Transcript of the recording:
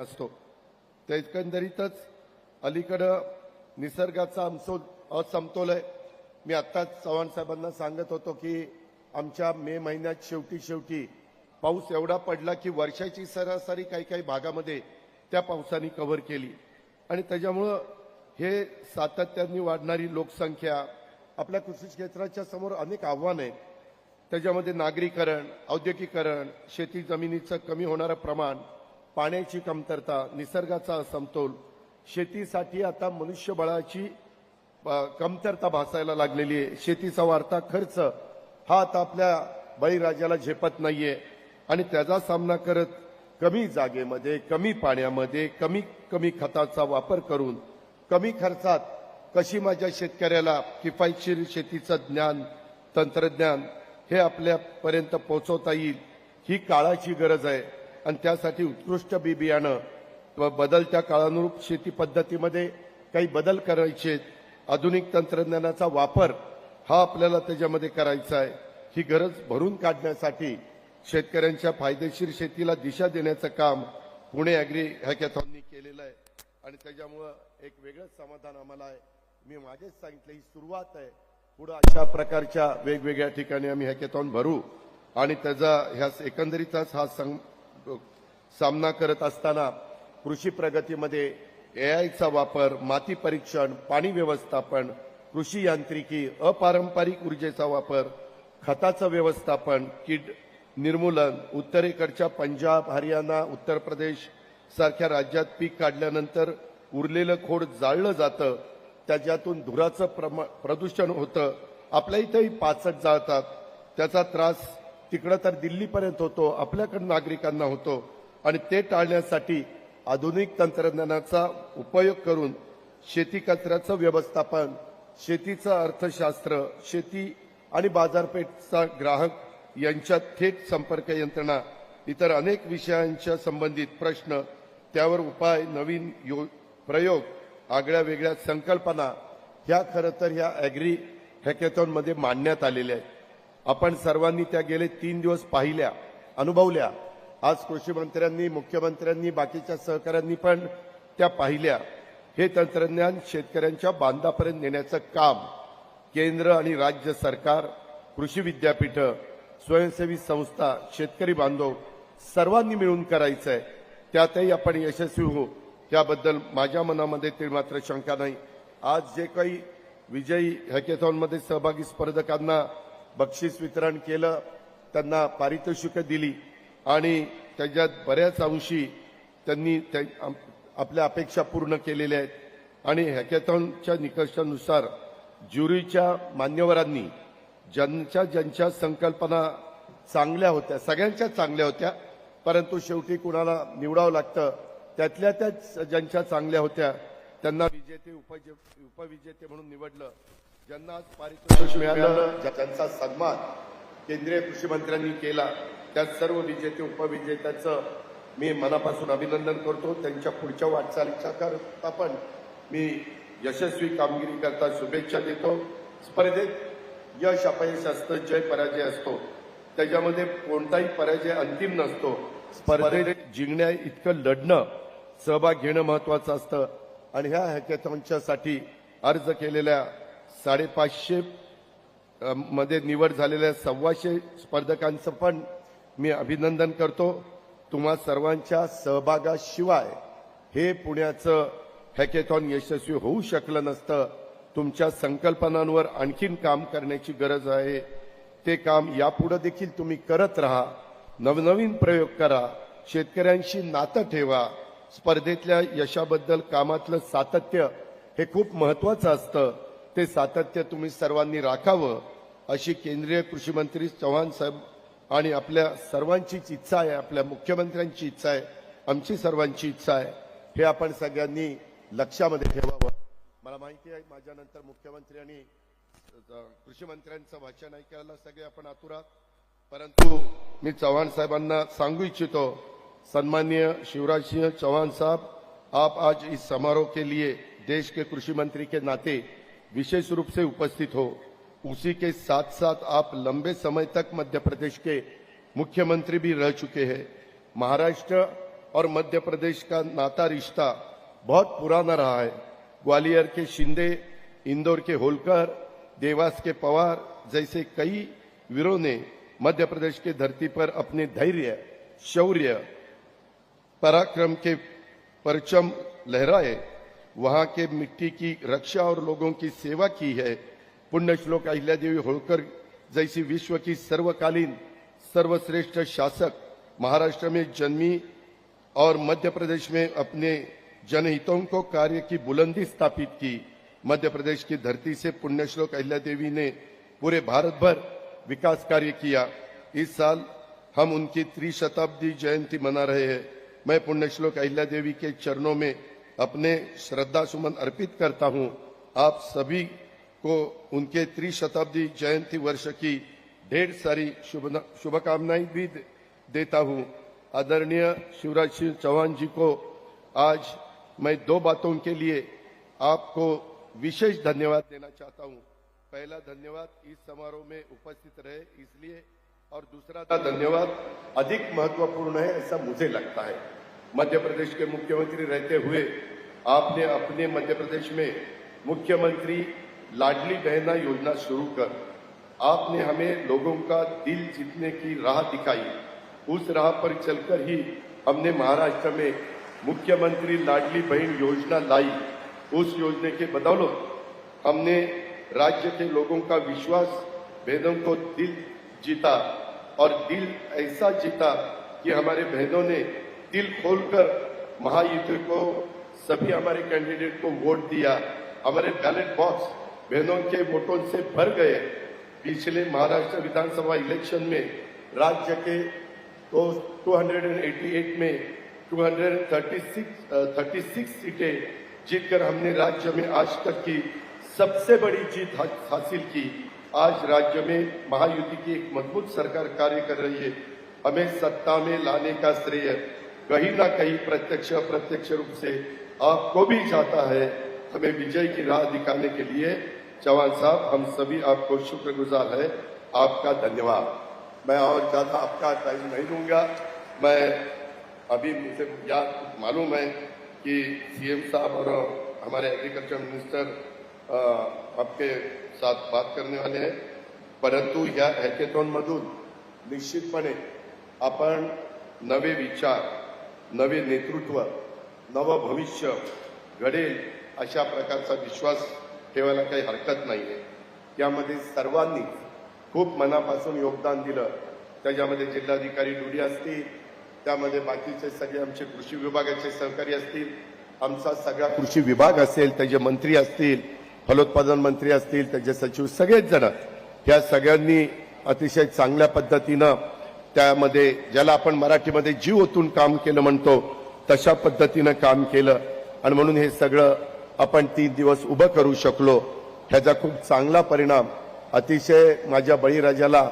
असतो. त्या एकंदरीतच अलीकडं निसर्गाचा आमसो असमतोल आहे. मी आत्ताच चव्हाण साहेबांना सांगत होतो की आमच्या मे महिन्यात शेवटी शेवटी पाऊस एवढा पडला की वर्षाची सरासरी काही काही भागामध्ये त्या पावसाने कव्हर केली. आणि त्याच्यामुळं हे सातत्याने वाढणारी लोकसंख्या आपल्या कृषी क्षेत्राच्या समोर अनेक आव्हानं आहेत. त्याच्यामध्ये नागरीकरण औद्योगिकरण शेती जमिनीचं कमी होणारं प्रमाण पाण्याची कमतरता निसर्गाचा असमतोल शेतीसाठी आता मनुष्यबळाची कमतरता भासायला लागलेली आहे. शेतीचा वाढता खर्च हा आता आपल्या बळीराजाला झेपत नाहीये. आणि त्याचा सामना करत कमी जागेमध्ये कमी पाण्यामध्ये कमी कमी खताचा वापर करून कमी खर्चात कशी माझ्या शेतकऱ्याला किफायतशीर शेतीचं ज्ञान तंत्रज्ञान हे आपल्यापर्यंत पोहोचवता येईल ही काळाची गरज आहे. आणि त्यासाठी उत्कृष्ट बी बियाणं व बदलत्या काळानुरूप शेती पद्धतीमध्ये काही बदल करायचे आहेत. आधुनिक तंत्रज्ञानाचा वापर हा आपल्याला त्याच्यामध्ये करायचा आहे. ही गरज भरून काढण्यासाठी शेतकऱ्यांच्या फायदेशीर शेतीला दिशा देण्याचं काम पुणे अॅग्री हॅकॅथॉननी केलेलं आहे. आणि त्याच्यामुळं एक वेगळंच समाधान आम्हाला आहे. मी माझेच सांगितलं ही सुरुवात आहे. पुढं अशा प्रकारच्या वेगवेगळ्या ठिकाणी आम्ही हॅकॅथॉन भरू. आणि त्याचा ह्या एकंदरीतच हा सं सामना करत असताना कृषी प्रगतीमध्ये एआयचा वापर माती परीक्षण पाणी व्यवस्थापन कृषी यांत्रिकी अपारंपरिक ऊर्जेचा वापर खताचं व्यवस्थापन कीड निर्मूलन उत्तरेकडच्या पंजाब हरियाणा उत्तर प्रदेश सारख्या राज्यात पीक काढल्यानंतर उरलेलं खोड जाळलं जातं. त्याच्यातून धुराचं प्रमा प्रदूषण होतं. आपल्या इथंही पाचट जाळतात. त्याचा त्रास तिकडं तर दिल्लीपर्यंत होतो आपल्याकडे नागरिकांना होतो. आणि ते टाळण्यासाठी आधुनिक तंत्रज्ञानाचा उपयोग करून शेती कचऱ्याचं व्यवस्थापन शेतीचं अर्थशास्त्र शेती आणि बाजारपेठचा ग्राहक यांच्यात थेट संपर्क यंत्रणा इतर अनेक विषयांच्या संबंधित प्रश्न त्यावर उपाय नवीन यो प्रयोग आगळ्या वेगळ्या संकल्पना ह्या खरं तर ह्या अॅग्री हॅकेथॉनमध्ये मांडण्यात आलेल्या आहेत. आपण सर्वांनी त्या गेले तीन दिवस पाहिल्या अनुभवल्या. आज कृषी मंत्र्यांनी मुख्यमंत्र्यांनी बाकीच्या सहकाऱ्यांनी पण त्या पाहिल्या. हे तंत्रज्ञान शेतकऱ्यांच्या बांधापर्यंत नेण्याचं काम केंद्र आणि राज्य सरकार कृषी विद्यापीठं स्वयंसेवी संस्था शेतकरी बांधव सर्वांनी मिळून करायचं आहे त्यातही आपण यशस्वी होऊ. त्याबद्दल माझ्या मनामध्ये ते मात्र शंका नाही. आज जे काही विजयी हॅकेथॉनमध्ये सहभागी स्पर्धकांना बक्षीस वितरण केलं त्यांना पारितोषिकं दिली आणि त्याच्यात बऱ्याच अंशी त्यांनी त्या- आपल्या अपेक्षा पूर्ण केलेल्या आहेत. आणि हॅकेथॉनच्या निकषानुसार ज्युरीच्या मान्यवरांनी ज्यांच्या ज्यांच्या संकल्पना चांगल्या होत्या सगळ्यांच्या चांगल्या होत्या परंतु शेवटी कुणाला निवडावं लागतं त्यातल्या त्याच ज्यांच्या चांगल्या होत्या त्यांना विजेते उपजे उपविजेते म्हणून निवडलं. ज्यांना आज पारितोषिक मिळालं ज्यांचा सन्मान केंद्रीय कृषी मंत्र्यांनी केला त्या सर्व विजेते उपविजेत्याचं मी मनापासून अभिनंदन करतो. त्यांच्या पुढच्या वाटचालीच्या करता पण मी यशस्वी कामगिरी करता शुभेच्छा देतो. स्पर्धेत यश अपयश असतं जय पराजय असतो. त्याच्यामध्ये कोणताही पराजय अंतिम नसतो. स्पर्धेत जिंकण्या इतकं लढणं सहभाग घेणं महत्वाचं असतं. आणि ह्या हॅकेथॉनच्यासाठी अर्ज केलेल्या साडेपाचशे मध्ये निवड झालेल्या सव्वाशे स्पर्धकांचं पण मी अभिनंदन करतो. तुम्हा सर्वांच्या सहभागाशिवाय हे पुण्याचं हॅकेथॉन यशस्वी होऊ शकलं नसतं. तुमच्या संकल्पनांवर आणखीन काम करण्याची गरज आहे. ते काम यापुढे देखील तुम्ही करत राहा. नवनवीन प्रयोग करा. शेतकऱ्यांशी नातं ठेवा. स्पर्धेतल्या यशाबद्दल कामातलं सातत्य हे खूप महत्वाचं असतं. ते सातत्य तुम्ही सर्वांनी राखावं अशी केंद्रीय कृषी मंत्री चव्हाण साहेब आणि आपल्या सर्वांचीच इच्छा आहे आपल्या मुख्यमंत्र्यांची इच्छा आहे आमची सर्वांची इच्छा आहे हे आपण सगळ्यांनी लक्षामध्ये ठेवावं. मला माहिती आहे माझ्यानंतर मुख्यमंत्री आणि अ, कृषी मंत्र्यांचं भाषण ऐकायला सगळे आपण आतुरात परंतु मी चव्हाण साहेबांना सांगू इच्छितो सन्माननीय शिवराज सिंह चौहान साहब आप आज इस समारोह के लिए देश के कृषी मंत्री के नाते विशेष रूप से उपस्थित हो, उसी के साथ साथ आप लंबे समय तक मध्य प्रदेश के मुख्यमंत्री भी रह चुके हैं। महाराष्ट्र और मध्य प्रदेश का नाता रिश्ता बहुत पुराना रहा है। ग्वालियर के शिंदे, इंदौर के होलकर, देवास के पवार जैसे कई वीरों ने मध्य प्रदेश के धरती पर अपने धैर्य, शौर्य, पराक्रम के परचम लहराए। वहाँ के मिट्टी की रक्षा और लोगों की सेवा की है। पुण्य श्लोक अहिल्या देवी होळकर जैसी विश्व की सर्वकालीन, सर्वश्रेष्ठ शासक महाराष्ट्र में जन्मी और मध्य प्रदेश में अपने जनहितों को कार्य की बुलंदी स्थापित की। मध्य प्रदेश की धरती से पुण्यश्लोक अहिल्यादेवी ने पूरे भारत भर विकास कार्य किया। इस साल हम उनकी त्रिशताब्दी जयंती मना रहे हैं। मैं पुण्यश्लोक अहिल्या देवी के चरणों में अपने श्रद्धा सुमन अर्पित करता हूँ। आप सभी को उनके त्रिशताब्दी जयंती वर्ष की ढेर सारी शुभ शुभकामनाएँ भी देता हूँ। आदरणीय शिवराज सिंह चौहान जी को आज मैं दो बातों के लिए आपको विशेष धन्यवाद देना चाहता हूँ। पहला धन्यवाद इस समारोह में उपस्थित रहे इसलिए, और दूसरा धन्यवाद अधिक महत्वपूर्ण है ऐसा मुझे लगता है। मध्य प्रदेश के मुख्यमंत्री रहते हुए आपने अपने मध्य प्रदेश में मुख्यमंत्री लाडली बहना योजना शुरू कर आपने हमें लोगों का दिल जीतने की राह दिखाई। उस राह पर चलकर ही हमने महाराष्ट्र में मुख्यमंत्री लाडली बहन योजना लाई। उस योजना के बदौलत हमने राज्य के लोगों का विश्वास, बहनों को दिल जीता और दिल ऐसा जीता कि हमारे बहनों ने दिल खोलकर महायुद्ध को, सभी हमारे कैंडिडेट को वोट दिया। हमारे बैलेट बॉक्स बहनों के वोटों से भर गए। पिछले महाराष्ट्र विधानसभा इलेक्शन में राज्य के तो 288 में 236 36 सीटें जीतकर हमने राज्य में आज तक की सबसे बड़ी जीत हासिल की। आज राज्य में महायुति की एक मज़बूत सरकार कार्य कर रही है। हमें सत्ता में लाने का श्रेय कहीं ना कहीं प्रत्यक्ष अप्रत्यक्ष रूप से आपको भी जाता है हमें विजय की राह दिखाने के लिए। चौहान साहब, हम सभी आपको शुक्रगुजार है। आपका धन्यवाद। मैं और ज़्यादा आपका टाइम नहीं लूँगा मैं अभी मुझे याद मालूम है कि सीएम साहब और हमारे एग्रीकल्चर मिनिस्टर आपके साथ बात करने वाले हैं। परंतु या हॅकेथॉन मधून निश्चितपणे आपण नवे विचार नवे नेतृत्व नवं भविष्य घडेल अशा प्रकारचा विश्वास ठेवायला काही हरकत नाही आहे त्यामध्ये सर्वांनी खूप मनापासून योगदान दिलं. त्याच्यामध्ये जिल्हाधिकारी डुडी असतील त्यामध्ये बाकीचे सगळे आमचे कृषी विभागाचे सहकारी असतील आमचा सगळा कृषी विभाग असेल त्याचे मंत्री असतील फलोत्पादन मंत्री असतील त्याचे सचिव सगळेच जण. ह्या सगळ्यांनी अतिशय चांगल्या पद्धतीनं त्यामध्ये ज्याला आपण मराठीमध्ये जीव ओतून काम केलं म्हणतो तशा पद्धतीनं काम केलं. आणि म्हणून हे सगळं आपण तीन दिवस उभं करू शकलो. ह्याचा खूप चांगला परिणाम अतिशय माझ्या बळीराजाला